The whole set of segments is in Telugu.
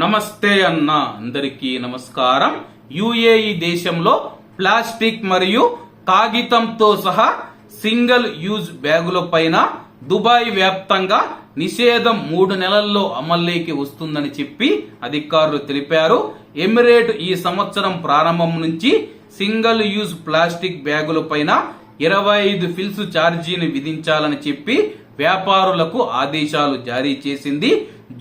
నమస్తే అన్న అందరికీ నమస్కారం. యుఏఈ దేశంలో ప్లాస్టిక్ మరియు కాగితంతో సహా సింగిల్ యూజ్ బ్యాగుల పైన దుబాయ్ వ్యాప్తంగా నిషేధం మూడు నెలల్లో అమల్లోకి వస్తుందని చెప్పి అధికారులు తెలిపారు. ఎమిరేట్ ఈ సంవత్సరం ప్రారంభం నుంచి సింగిల్ యూజ్ ప్లాస్టిక్ బ్యాగుల పైన ఇరవై ఐదు ఫిల్స్ ఛార్జీని విధించాలని చెప్పి వ్యాపారులకు ఆదేశాలు జారీ చేసింది.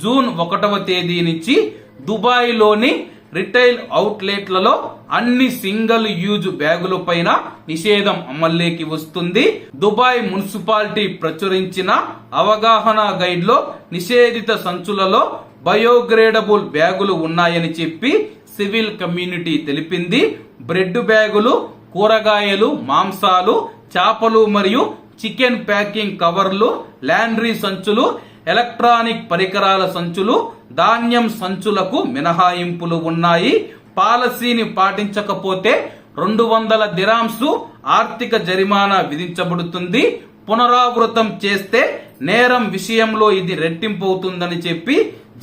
జూన్ ఒకటవ తేదీ నుంచి దుబాయ్లోని రిటైల్ అవుట్లెట్లలో అన్ని సింగిల్ యూజ్ బ్యాగుల పైన నిషేధం అమల్లోకి వస్తుంది. దుబాయ్ మున్సిపాలిటీ ప్రచురించిన అవగాహన గైడ్లో నిషేధిత సంచులలో బయోగ్రేడబుల్ బ్యాగులు ఉన్నాయని చెప్పి సివిల్ కమ్యూనిటీ తెలిపింది. బ్రెడ్ బ్యాగులు కూరగాయలు మాంసాలు చేపలు మరియు చికెన్ ప్యాకింగ్ కవర్లు లాండ్రీ సంచులు ఎలక్ట్రానిక్ పరికరాల సంచులు ధాన్యం సంచులకు మినహాయింపులు ఉన్నాయి. పాలసీని పాటించకపోతే రెండు వందల దిరాంసు ఆర్థిక జరిమానా విధించబడుతుంది. పునరావృతం చేస్తే నేరం విషయంలో ఇది రెట్టింపు అవుతుందని చెప్పి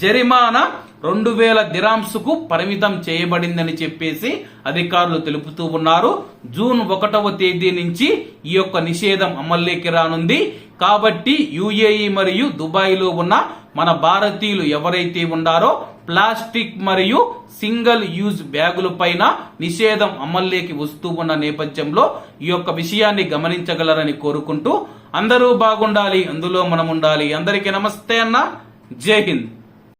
జరిమానా రెండు వేల దిరాంసుకు పరిమితం చేయబడిందని చెప్పేసి అధికారులు తెలుపుతూ ఉన్నారు. జూన్ ఒకటవ తేదీ నుంచి ఈ యొక్క నిషేధం అమల్లోకి రానుంది. కాబట్టి యుఏఈ మరియు దుబాయ్లో ఉన్న మన భారతీయులు ఎవరైతే ఉన్నారో ప్లాస్టిక్ మరియు సింగిల్ యూజ్ బ్యాగుల పైన నిషేధం అమల్లోకి వస్తూ ఉన్న నేపథ్యంలో ఈ యొక్క విషయాన్ని గమనించగలరని కోరుకుంటూ అందరూ బాగుండాలి అందులో మనం ఉండాలి. అందరికీ నమస్తే అన్న. జై హింద్.